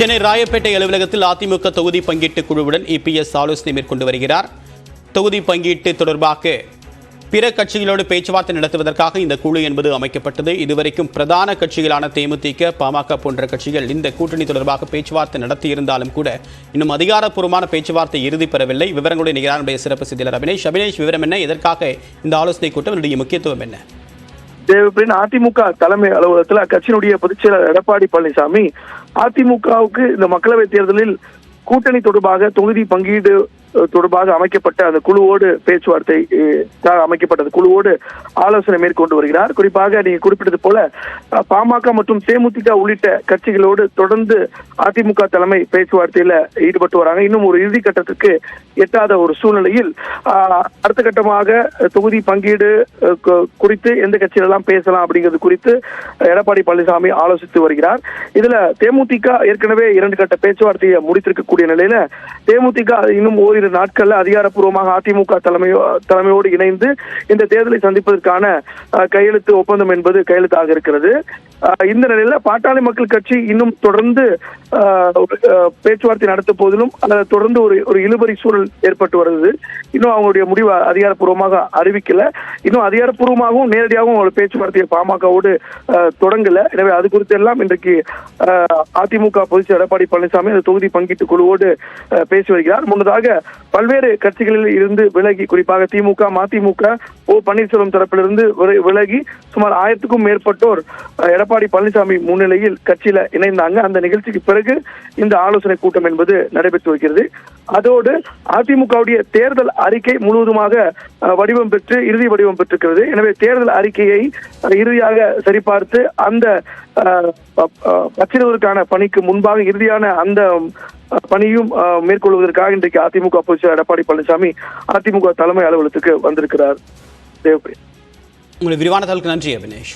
சென்னை ராயப்பேட்டை அலுவலகத்தில் அதிமுக தொகுதி பங்கீட்டு குழுவுடன் இபிஎஸ் ஆலோசனை மேற்கொண்டு வருகிறார். தொகுதி பங்கீட்டு தொடர்பாக பிற கட்சிகளோடு பேச்சுவார்த்தை நடத்துவதற்காக இந்த குழு என்பது அமைக்கப்பட்டது. இதுவரைக்கும் பிரதான கட்சிகளான தேமுதிக பாமக போன்ற கட்சிகள் இந்த கூட்டணி தொடர்பாக பேச்சுவார்த்தை நடத்தியிருந்தாலும் கூட இன்னும் அதிகாரப்பூர்வமான பேச்சுவார்த்தை இறுதி பெறவில்லை. விவரங்களுடைய நிகரானுடைய சிறப்பு செய்தியாளர் அபினேஷ். அபினேஷ் விவரம் என்ன? எதற்காக இந்த ஆலோசனை கூட்டம்? முக்கியத்துவம் என்ன? தேவைப்படின் அதிமுக தலைமை அலுவலகத்தில் அக்கட்சியினுடைய பொதுச்செயலர் எடப்பாடி பழனிசாமி அதிமுகவுக்கு இந்த மக்களவைத் தேர்தலில் கூட்டணி தொடர்பாக தொகுதி பங்கீடு தொடர்பாக அமைக்கப்பட்ட அந்த குழுவோடு பேச்சுவார்த்தை அமைக்கப்பட்டது அமைக்கப்பட்ட குழுவோடு ஆலோசனை மேற்கொண்டு வருகிறார். குறிப்பாக நீங்க குறிப்பிட்டது போல பாமக மற்றும் தேமுதிக உள்ளிட்ட கட்சிகளோடு தொடர்ந்து அதிமுக தலைமை பேச்சுவார்த்தையில ஈடுபட்டு வராங்க. இன்னும் ஒரு இறுதி கட்டத்திற்கு எட்டாத ஒரு சூழ்நிலையில் அடுத்த கட்டமாக தொகுதி பங்கீடு குறித்து எந்த கட்சியிலெல்லாம் பேசலாம் அப்படிங்கிறது குறித்து எடப்பாடி பழனிசாமி ஆலோசித்து வருகிறார். இதுல தேமுதிக ஏற்கனவே இரண்டு கட்ட பேச்சுவார்த்தையை முடித்திருக்கக்கூடிய நிலையில தேமுதிக இன்னும் ஓரிரு நாட்கள்ல அதிகாரப்பூர்வமாக அதிமுக தலைமையோ தலைமையோடு இணைந்து இந்த தேர்தலை சந்திப்பதற்கான கையெழுத்து ஒப்பந்தம் என்பது கையெழுத்தாக இருக்கிறது. இந்த நிலையில பாட்டாளி மக்கள் கட்சி இன்னும் தொடர்ந்து பேச்சுவார்த்தை நடத்த போதிலும் அதுல தொடர்ந்து ஒரு ஒரு இழுபறி சூழல் ஏற்பட்டு வருது. இன்னும் அவங்களுடைய முடிவை அதிகாரப்பூர்வமாக அறிவிக்கல. இன்னும் அதிகாரப்பூர்வமாகவும் நேரடியாகவும் ஒரு பேச்சுவார்த்தையை பாமகவோடு தொடங்கல. எனவே அது குறித்து எல்லாம் இன்றைக்கு அதிமுக பொதுச்செயலர் எடப்பாடி பழனிசாமி அந்த தொகுதி பங்கீட்டு குழுவோடு பேசி வருகிறார். முன்னதாக பல்வேறு கட்சிகளில் இருந்து விலகி குறிப்பாக திமுக மதிமுக ஓ பன்னீர்செல்வம் தரப்பிலிருந்து விலகி சுமார் ஆயிரத்துக்கும் மேற்பட்டோர் அஹ், எடப்பாடி பழனிசாமி முன்னிலையில் கட்சியில இணைந்தாங்க. அந்த நிகழ்ச்சிக்கு பிறகு இந்த ஆலோசனை கூட்டம் என்பது நடைபெற்று வருகிறது. அதோடு அதிமுகவுடைய தேர்தல் அறிக்கை முழுவதுமாக வடிவம் பெற்று இறுதி வடிவம் பெற்றிருக்கிறது. எனவே தேர்தல் அறிக்கையை இறுதியாக சரிபார்த்து அந்த அஹ், பற்றிடுவதற்கான பணிக்கு முன்பாக இறுதியான அந்த பணியும் மேற்கொள்வதற்காக இன்றைக்கு அதிமுக பொதுச் எடப்பாடி பழனிசாமி அதிமுக தலைமை அலுவலகத்துக்கு வந்திருக்கிறார். தேவப்பிரியா. உங்களுடைய விரிவான நன்றி அபினேஷ்.